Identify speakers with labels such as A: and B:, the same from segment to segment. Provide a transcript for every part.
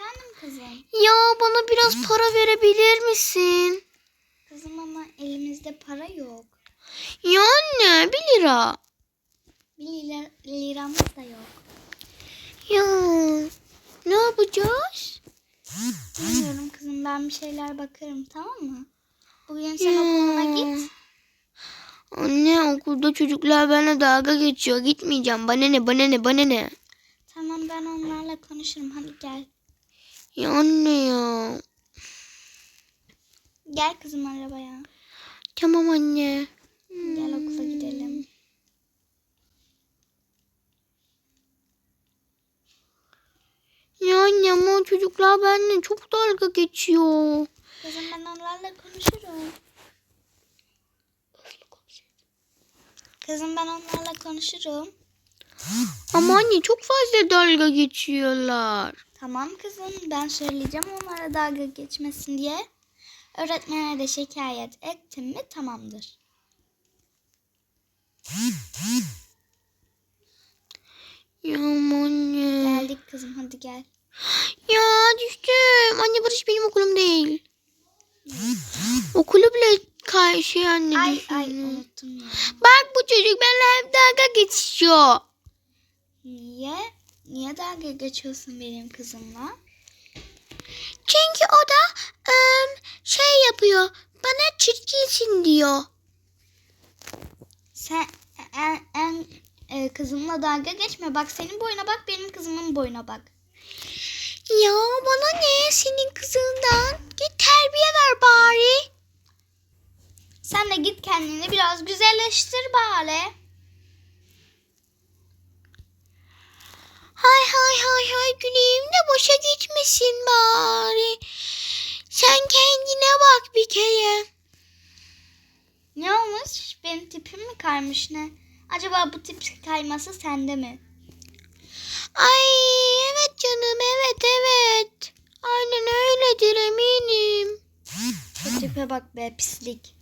A: Efendim kızım.
B: Ya bana biraz para verebilir misin?
A: Kızım ama elimizde para yok.
B: Ya anne 1 lira.
A: Bir lira, liramız da yok.
B: Ya ne yapacağız?
A: Bilmiyorum kızım ben bir şeyler bakarım tamam mı? Bugün sen okuluna git.
B: Anne okulda çocuklar benimle dalga geçiyor. Gitmeyeceğim. Bana ne bana ne bana ne.
A: Tamam ben onlarla konuşurum hadi gel.
B: Ya anne ya.
A: Gel kızım arabaya.
B: Tamam anne.
A: Gel okula gidelim.
B: Ya anne ama çocuklar benimle çok dalga geçiyor.
A: Kızım ben onlarla konuşurum. Kızım ben onlarla konuşurum.
B: Ama anne çok fazla dalga geçiyorlar.
A: Tamam kızım ben söyleyeceğim onlara dalga geçmesin diye. Öğretmene de şikayet ettim mi tamamdır.
B: Ya anne.
A: Geldik kızım hadi gel.
B: Ya düştüm. Anne burası benim okulum değil. Okulu bile kay şey anne
A: Ay
B: düşün.
A: ay unuttum ya.
B: Bak bu çocuk benimle hep dalga geçiyor.
A: Niye? Niye dalga geçiyorsun benim kızımla?
B: Çünkü o da ım, şey yapıyor. Bana çirkinsin diyor.
A: Sen en, en e, kızımla dalga geçme. Bak senin boyuna bak benim kızımın boyuna bak.
B: Ya bana ne senin kızından? Git terbiye ver bari.
A: Sen de git kendini biraz güzelleştir bari.
B: Hay hay hay hay güneyim de boşa gitmesin bari. Sen kendine bak bir kere.
A: Ne olmuş? Benim tipim mi kaymış ne? Acaba bu tip kayması sende mi?
B: Ay evet canım evet evet. Aynen öyledir eminim.
A: Şu tipe bak be pislik.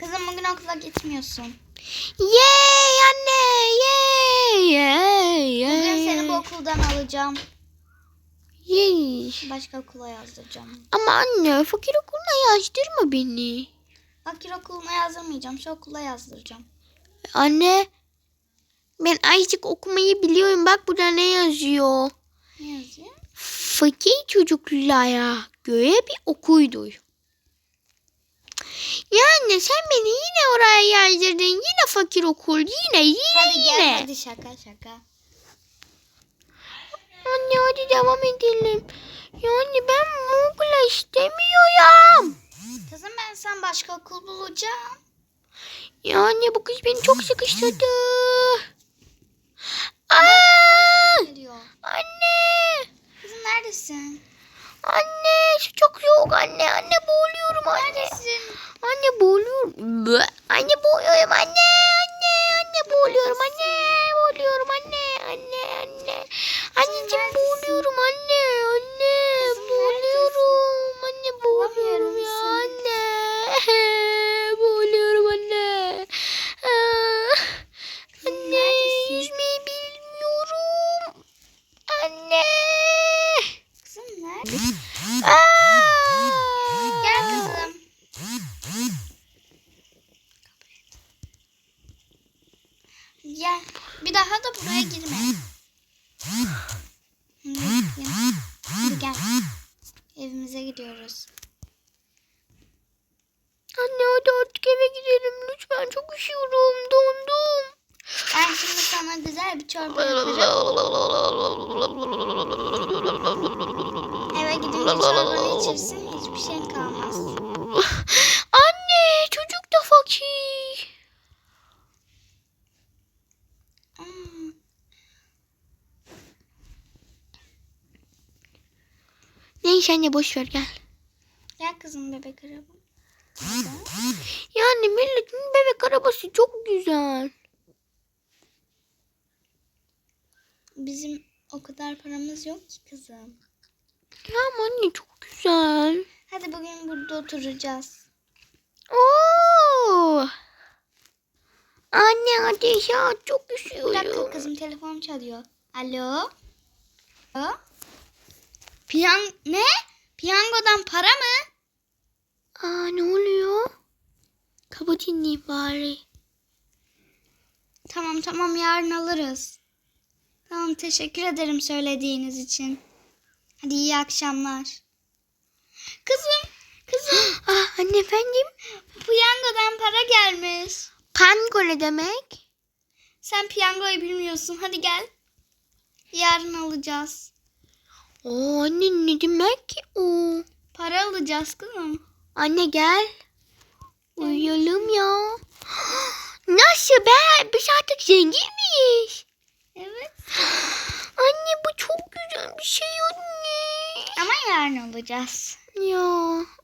A: Kızım bugün okula gitmiyorsun.
B: Yey anne yey yey
A: Bugün
B: yey.
A: seni bu okuldan alacağım.
B: Yey.
A: Başka okula yazdıracağım.
B: Ama anne fakir okuluna yazdırma beni.
A: Fakir okuluna yazdırmayacağım. Şu okula yazdıracağım.
B: Anne ben azıcık okumayı biliyorum. Bak burada ne yazıyor.
A: Ne yazıyor?
B: Fakir çocuklara göre bir okuldur. Yani sen beni yine oraya yazdırdın. Yine fakir okul. Yine yine
A: Hadi
B: yine.
A: gel hadi şaka şaka.
B: Anne hadi devam edelim. Yani ben bu okula istemiyorum.
A: Kızım ben sen başka okul bulacağım.
B: Yani bu kız beni çok sıkıştırdı. Aa! Anne!
A: Kızım neredesin?
B: Anne şu çok soğuk anne. Anne boğuluyorum anne.
A: Neredesin?
B: Anne boğuluyorum. Bı. Anne boğuluyorum anne. Anne anne boğuluyorum anne. Boğuluyorum anne. Anne anne. Anneciğim boğuluyorum anne. Anne boğuluyorum. Anne boğuluyorum ya
A: Kızım nerede?
B: Aa!
A: Gel kızım. Gel. Bir daha da buraya girme. Hı, gel. Hadi gel. Evimize gidiyoruz.
B: Anne hadi artık eve gidelim lütfen çok üşüyorum dondum.
A: Ben şimdi sana güzel bir çorba yaparım. Eve gidince çorbanı içirsin hiçbir şey kalmaz.
B: Anne çocuk da fakir.
A: Hmm,
B: Neyse anne boş ver gel.
A: Gel kızım bebek araba.
B: Yani milletin bebek arabası çok güzel.
A: Bizim o kadar paramız yok ki kızım.
B: Ya ama anne çok güzel.
A: Hadi bugün burada oturacağız.
B: Oo. Anne hadi ya çok
A: Bir dakika
B: üşüyorum.
A: kızım telefon çalıyor. Alo? Alo? Piyan ne? Piyangodan para mı?
B: Aa ne oluyor? Kapatayım diyeyim bari.
A: Tamam tamam yarın alırız. Tamam teşekkür ederim söylediğiniz için. Hadi iyi akşamlar. Kızım, kızım
B: Ah anne efendim.
A: piyangodan para gelmiş.
B: Pango ne demek?
A: Sen piyangoyu bilmiyorsun. Hadi gel. Yarın alacağız.
B: Oo anne ne demek ki o?
A: Para alacağız kızım.
B: Anne gel. Uyuyalım ya. Nasıl be? Biz artık zengin miyiz?
A: Evet.
B: Anne bu çok güzel bir şey anne.
A: Ama yarın alacağız.
B: Ya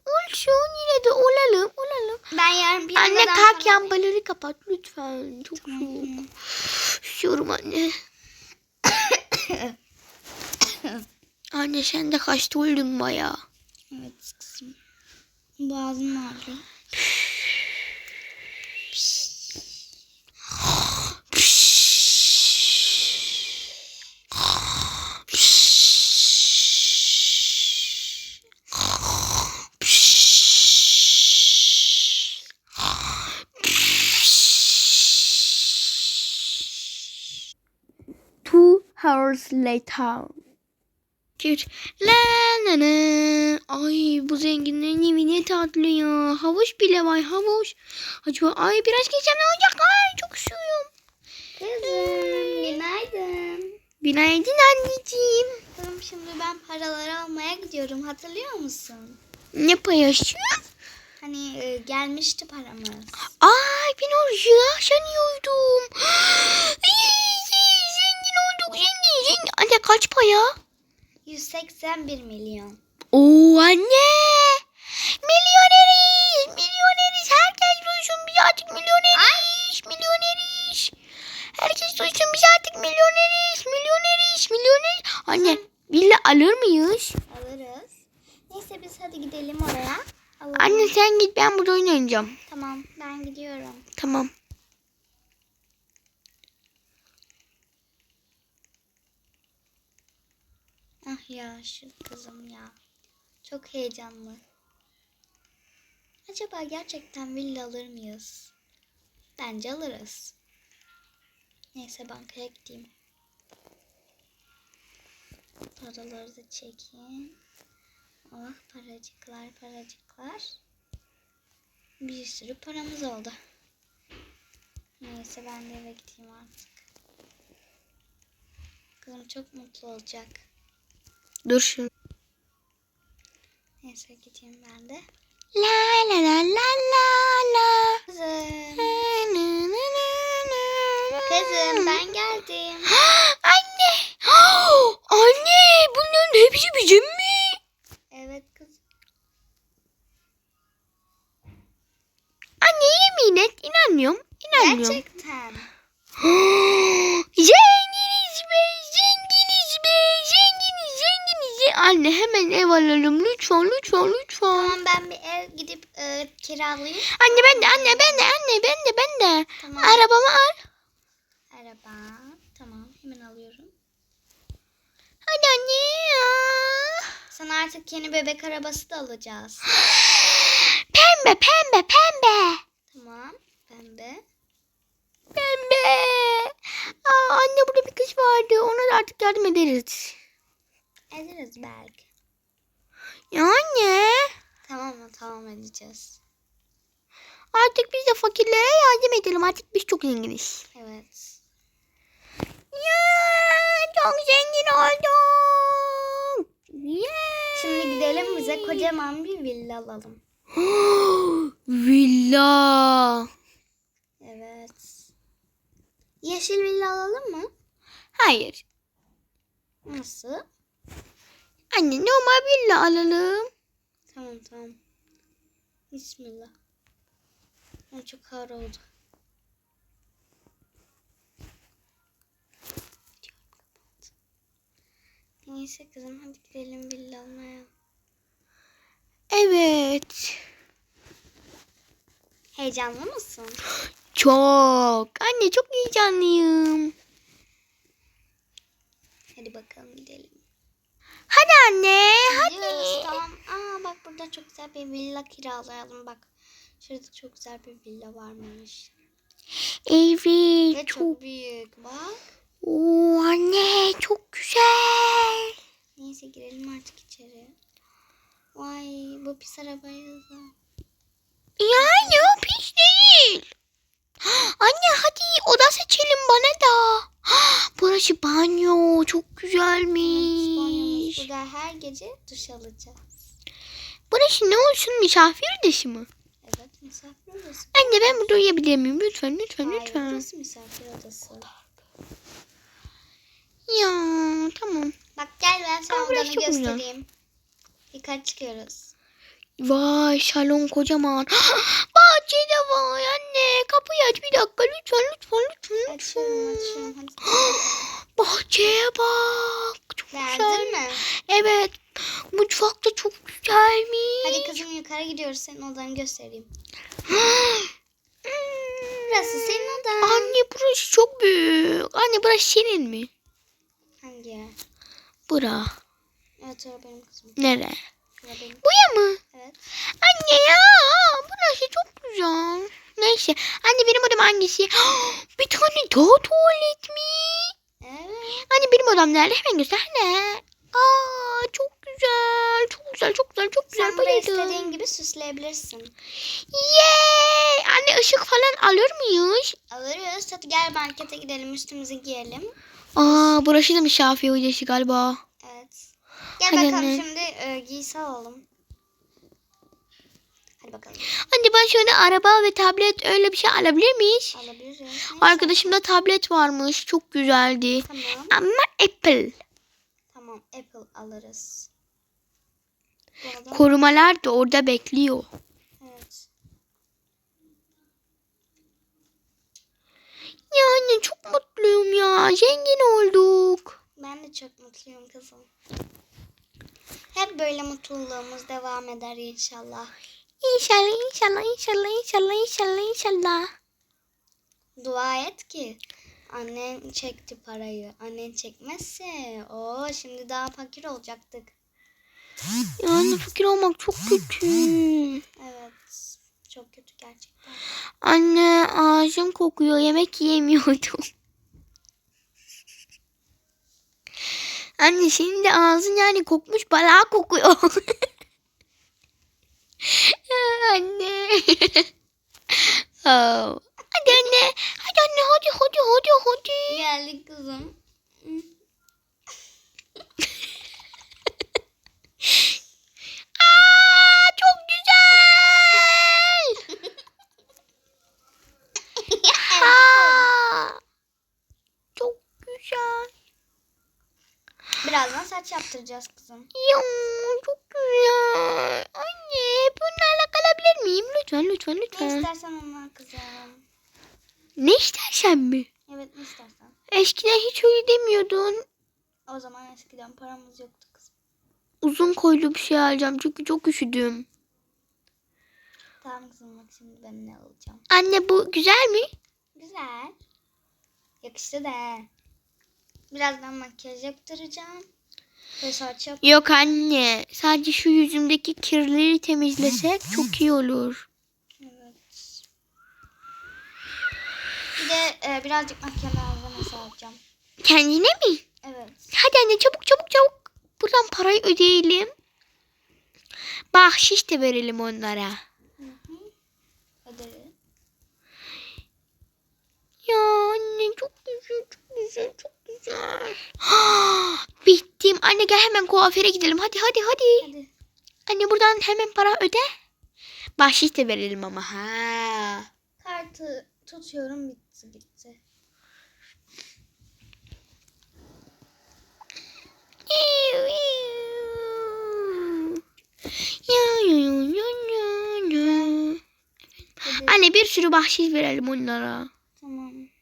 B: olsun yine de olalım olalım.
A: Ben yarın piyangodan
B: Anne kalk lambaları kapat lütfen. Çok soğuk.
A: Tamam.
B: Üşüyorum anne. Anne sen de hasta oldun baya.
A: Evet kızım. Boğazım ağrıyor.
B: Two hours later. Kür. La la la. Ay bu zenginlerin evi ne tatlı ya. Havuç bile var havuç. Acaba ay biraz geçsem ne olacak? Ay çok üşüyorum.
A: Kızım günaydın.
B: Günaydın anneciğim.
A: Kızım şimdi ben paraları almaya gidiyorum. Hatırlıyor musun?
B: Ne paylaşıyor?
A: Hani e, gelmişti paramız.
B: Ay ben oraya sanıyordum. zengin olduk zengin zengin. Anne kaç paya?
A: 181 milyon.
B: Oo anne. Milyoneriz. Milyoneriz. Herkes duysun biz artık milyoneriz. Milyoneriz. Herkes duysun biz artık milyoneriz. Milyoneriz. Milyoneriz. Anne villa alır mıyız?
A: Alırız. Neyse biz hadi gidelim oraya. Alalım.
B: Anne sen git ben burada oynayacağım.
A: Tamam ben gidiyorum.
B: Tamam.
A: Ah ya şu kızım ya. Çok heyecanlı. Acaba gerçekten villa alır mıyız? Bence alırız. Neyse bankaya gideyim. Paraları da çekeyim. Oh paracıklar paracıklar. Bir sürü paramız oldu. Neyse ben de eve gideyim artık. Kızım çok mutlu olacak.
B: Dur şimdi.
A: Neyse gideyim ben de.
B: La la la la la la.
A: Kızım. Kızım ben geldim.
B: Anne. Anne bunların hepsi bizim mi?
A: Kiralayayım.
B: Anne ben de anne ben de anne ben de ben de.
A: Tamam.
B: Arabamı al.
A: Araba. Tamam hemen alıyorum.
B: Hadi anne ya.
A: Sana artık yeni bebek arabası da alacağız.
B: Pembe pembe pembe.
A: Tamam. Pembe.
B: Pembe. Aa, anne burada bir kız vardı. Ona da artık yardım ederiz.
A: Ederiz belki.
B: Ya anne.
A: Tamam mı? Tamam edeceğiz.
B: Artık biz de fakirlere yardım edelim. Artık biz çok zenginiz.
A: Evet.
B: Ya çok zengin oldum. Yeah.
A: Şimdi gidelim bize kocaman bir villa alalım.
B: Villa.
A: Evet. Yeşil villa alalım mı?
B: Hayır.
A: Nasıl?
B: Anne normal villa alalım.
A: Tamam tamam. Bismillah. Ay, çok ağır oldu. Neyse kızım hadi gidelim villa almaya.
B: Evet.
A: Heyecanlı mısın?
B: Çok. Anne çok heyecanlıyım.
A: Hadi bakalım gidelim.
B: Hadi anne hadi.
A: Gidiyoruz tamam. Aa bak burada çok güzel bir villa kiralayalım bak. Şurada çok güzel bir villa varmış.
B: Evet
A: Ve
B: çok.
A: çok büyük bak.
B: Oo anne çok güzel.
A: Neyse girelim artık içeri. Vay bu pis arabayı da.
B: Yani o pis değil. Anne hadi oda seçelim bana da. Burası banyo çok
A: Banyomuz
B: güzelmiş.
A: Burada her gece duş alacağız.
B: Burası ne olsun misafir odası mı?
A: Misafir odası.
B: Anne ben burada uyuyabilir miyim? Lütfen lütfen
A: Hayır
B: lütfen.
A: burası misafir odası.
B: Ya tamam.
A: Bak gel ben sana
B: burası
A: odanı
B: çok güzel.
A: göstereyim. Yukarı çıkıyoruz.
B: Vay salon kocaman. Bahçe de var anne. Kapıyı aç bir dakika lütfen lütfen lütfen.
A: Açıyorum açıyorum.
B: Bahçeye bak. Çok güzel.
A: Beğendin mi?
B: Evet. Mutfak da çok güzelmiş.
A: Hadi kızım yukarı gidiyoruz. Senin odanı göstereyim. Burası senin odan.
B: Anne burası çok büyük. Anne burası senin mi?
A: Hangi yer?
B: Bura.
A: Evet o benim kızım.
B: Nere?
A: Benim.
B: Buya mı?
A: Evet.
B: Anne ya burası çok güzel. Neyse. Anne benim odam hangisi? Bir tane daha tuvalet mi?
A: Evet.
B: Anne benim odam nerede? Hemen göstersene. Aa çok güzel. Çok güzel. Çok güzel. Çok güzel.
A: Sen burayı istediğin gibi süsleyebilirsin.
B: Yay! Anne ışık falan alır mıyız?
A: Alırız. Hadi gel markete gidelim üstümüzü giyelim.
B: Aa burası da misafir odası galiba.
A: Gel
B: Hadi
A: bakalım
B: anne.
A: şimdi e, giysi alalım. Hadi bakalım.
B: Anne ben şöyle araba ve tablet öyle bir şey alabilir miyiz?
A: Alabiliriz. Neyse.
B: Arkadaşımda tablet varmış. Çok güzeldi.
A: Tamam.
B: Ama Apple.
A: Tamam. Apple alırız. Arada-
B: Korumalar da orada bekliyor.
A: Evet.
B: Ya anne çok mutluyum ya. Zengin olduk.
A: Ben de çok mutluyum kızım. Hep böyle mutluluğumuz devam eder inşallah.
B: İnşallah inşallah inşallah inşallah inşallah inşallah.
A: Dua et ki annen çekti parayı. Annen çekmezse o şimdi daha fakir olacaktık.
B: Ya anne fakir olmak çok kötü.
A: Evet. Çok kötü gerçekten.
B: Anne ağzım kokuyor. Yemek yiyemiyordum. Anne senin de ağzın yani kokmuş balığa kokuyor. anne. oh. Hadi anne. Hadi anne hadi hadi hadi hadi.
A: Geldik kızım.
B: Aa, çok güzel. Aa, çok güzel.
A: Birazdan saç yaptıracağız kızım.
B: Ya çok güzel. Anne bunlarla kalabilir miyim? Lütfen lütfen
A: Ne
B: lütfen.
A: istersen onlar kızım.
B: Ne istersen mi?
A: Evet ne istersen.
B: Eskiden hiç öyle demiyordun.
A: O zaman eskiden paramız yoktu kızım.
B: Uzun koylu bir şey alacağım çünkü çok üşüdüm.
A: Tamam kızım bak şimdi ben ne alacağım.
B: Anne bu güzel mi?
A: Güzel. Yakıştı da. Birazdan makyaj yaptıracağım. Ve saç yap.
B: Yok anne. Sadece şu yüzümdeki kirleri temizlesek çok iyi olur.
A: Evet. Bir de e, birazcık makyaj malzemesi alacağım.
B: Kendine mi?
A: Evet.
B: Hadi anne çabuk çabuk çabuk. Buradan parayı ödeyelim. Bahşiş de verelim onlara.
A: Hı hı. Öderiz.
B: Ya anne çok güzel çok güzel çok güzel. Bittim. Anne gel hemen kuaföre gidelim. Hadi hadi hadi.
A: Hadi.
B: Anne buradan hemen para öde. Bahşiş de verelim ama. Ha.
A: Kartı tutuyorum bitti bitti.
B: Anne bir sürü bahşiş verelim onlara.
A: Tamam.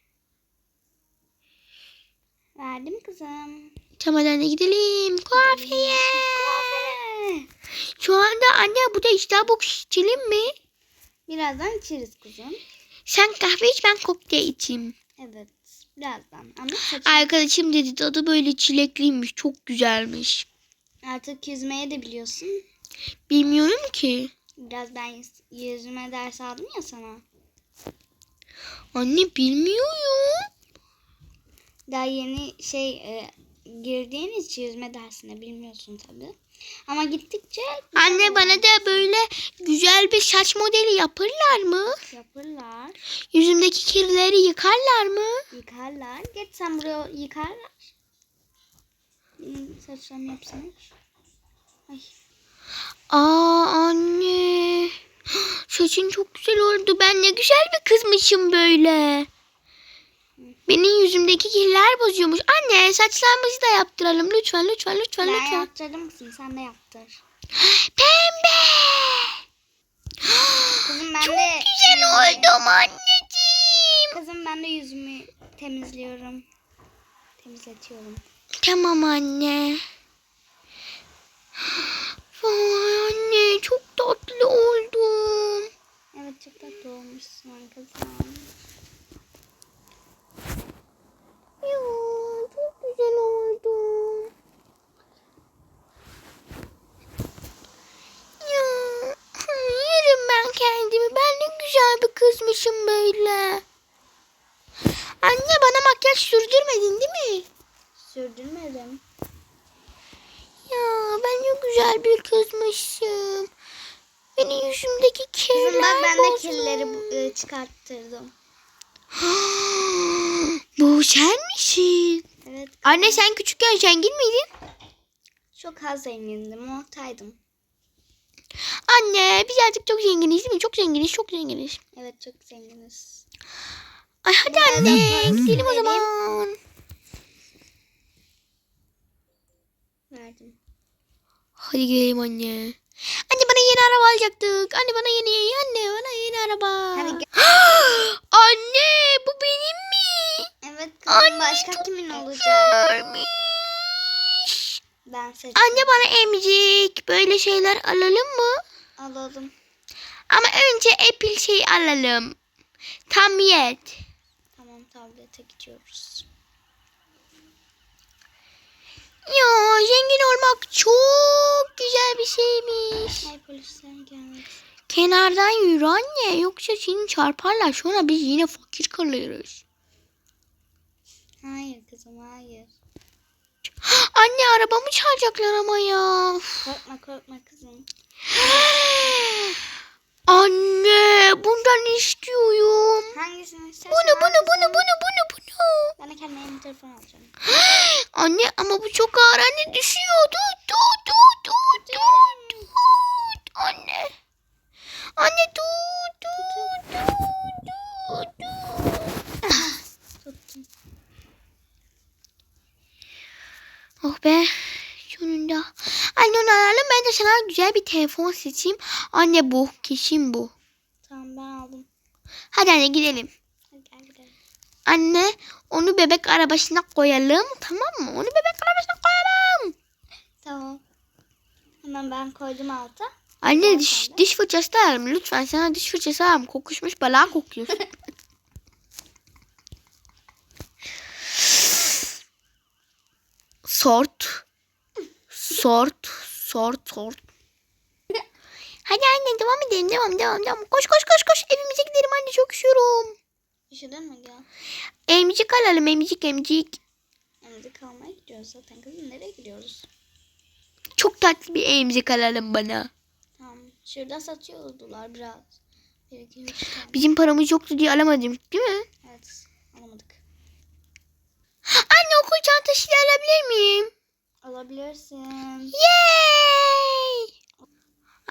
A: Verdim kızım.
B: Tamam anne gidelim. Kuaföre.
A: Kuaföre.
B: Şu anda anne bu da Starbucks içelim mi?
A: Birazdan içeriz kızım.
B: Sen kahve iç ben kokteyl içeyim.
A: Evet. Birazdan. Ama saçım.
B: Arkadaşım dedi tadı böyle çilekliymiş. Çok güzelmiş.
A: Artık yüzmeye de biliyorsun.
B: Bilmiyorum ki.
A: Biraz ben yüz- yüzme ders aldım ya sana.
B: Anne bilmiyorum.
A: Daha yeni şey e, girdiğin için yüzme dersine bilmiyorsun tabii. Ama gittikçe
B: Anne bana da böyle güzel bir saç modeli yapırlar mı?
A: yapırlar,
B: Yüzümdeki kirleri yıkarlar mı?
A: yıkarlar. Geç sen buraya yıkarlar. Benim saçlarımı yapsana. Ay.
B: Aa anne. Saçın çok güzel oldu. Ben ne güzel bir kızmışım böyle. Benim yüzümdeki kirler bozuyormuş. Anne saçlarımızı da yaptıralım lütfen lütfen lütfen
A: Ben
B: lütfen.
A: yaptırdım kızım sen de yaptır.
B: Pembe.
A: Kızım ben
B: Çok
A: de
B: güzel oldum anneciğim.
A: Kızım ben de yüzümü temizliyorum. Temizletiyorum.
B: Tamam anne. Vay anne çok tatlı oldum.
A: Evet çok tatlı olmuşsun kızım.
B: Ya çok güzel oldum. Ya yerim ben kendimi. Ben ne güzel kızmışım böyle. Anne bana makyaj sürdürmedin değil mi?
A: Sürdürmedim.
B: Ya ben ne güzel bir kızmışım. Benim yüzümdeki kirler
A: Kızım bak ben de
B: bozmuş.
A: kirleri e, çıkarttırdım.
B: Bu sen misin?
A: Evet.
B: Anne sen küçükken zengin miydin?
A: Çok az zengindim. Ortaydım.
B: Anne biz artık çok zenginiz değil mi? Çok zenginiz, çok zenginiz.
A: Evet çok zenginiz.
B: Ay hadi
A: de
B: anne gidelim o zaman.
A: Verdim.
B: Hadi gidelim anne. Anne bana yeni araba alacaktık. Anne bana yeni anne bana yeni araba.
A: Hadi
B: anne bu benim mi?
A: Evet kızım başka kimin olacak? Ben seçtim.
B: Anne bana emzik böyle şeyler alalım mı?
A: Alalım.
B: Ama önce Apple şey alalım. Tam yet.
A: Tamam tablete gidiyoruz.
B: Ya zengin olmak çok güzel bir şeymiş.
A: Ay polisler gelmek.
B: Kenardan yürü anne yoksa seni çarparlar sonra biz yine fakir kalırız.
A: Hayır kızım hayır.
B: Anne arabamı çalacaklar ama ya.
A: Korkma korkma kızım.
B: Anne bundan istiyorum.
A: Hangisini istersen
B: Bunu bunu bunu bunu bunu bunu.
A: Ben de yeni telefon alacağım.
B: Anne ama bu çok ağır anne düşüyor. Tut tut tut tut tut tut. Anne. Anne tut tut tut tut tut.
A: Tuttum.
B: Oh be. Sana güzel bir telefon seçeyim. Anne bu. Kesin bu.
A: Tamam ben aldım.
B: Hadi anne gidelim.
A: Hadi gel gidelim.
B: Anne onu bebek arabasına koyalım. Tamam mı? Onu bebek arabasına koyalım.
A: Tamam. Hemen ben koydum alta.
B: Anne diş, diş fırçası da alalım. Lütfen sana diş fırçası alalım. Kokuşmuş balığa kokuyorsun. sort. Sort. Sort. Sort. Hadi anne devam edelim. Devam devam devam. Koş koş koş koş. Evimize gidelim anne çok üşüyorum.
A: Üşüdün mü gel?
B: Emcik alalım emcik emcik.
A: Emzi kalmaya gidiyoruz zaten kızım. Nereye gidiyoruz?
B: Çok tatlı bir emcik alalım bana.
A: Tamam. Şurada satıyordular biraz.
B: Bizim paramız yoktu diye alamadım değil mi?
A: Evet. Alamadık.
B: Anne okul çantasıyla alabilir miyim?
A: Alabilirsin.
B: Yay!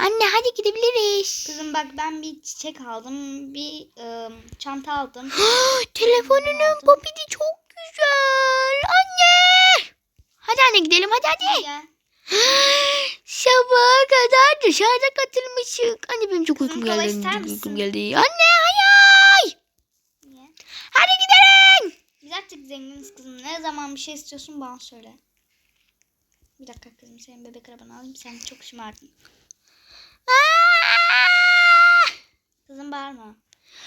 B: Anne hadi gidebiliriz.
A: Kızım bak ben bir çiçek aldım. Bir ıı, çanta aldım.
B: Telefonunun popidi çok güzel. Anne! Hadi anne gidelim hadi hadi.
A: Gel.
B: Sabaha kadar dışarıda katılmışık. Anne benim çok
A: Kızım,
B: uykum
A: kola
B: geldi.
A: ister
B: Çok
A: misin?
B: uykum geldi. Anne hayay!
A: Niye?
B: Hadi gidelim.
A: Biz artık zenginiz kızım. Ne zaman bir şey istiyorsun bana söyle. Bir dakika kızım senin bebek arabanı alayım. Sen çok şımardın. Kızım bağırma.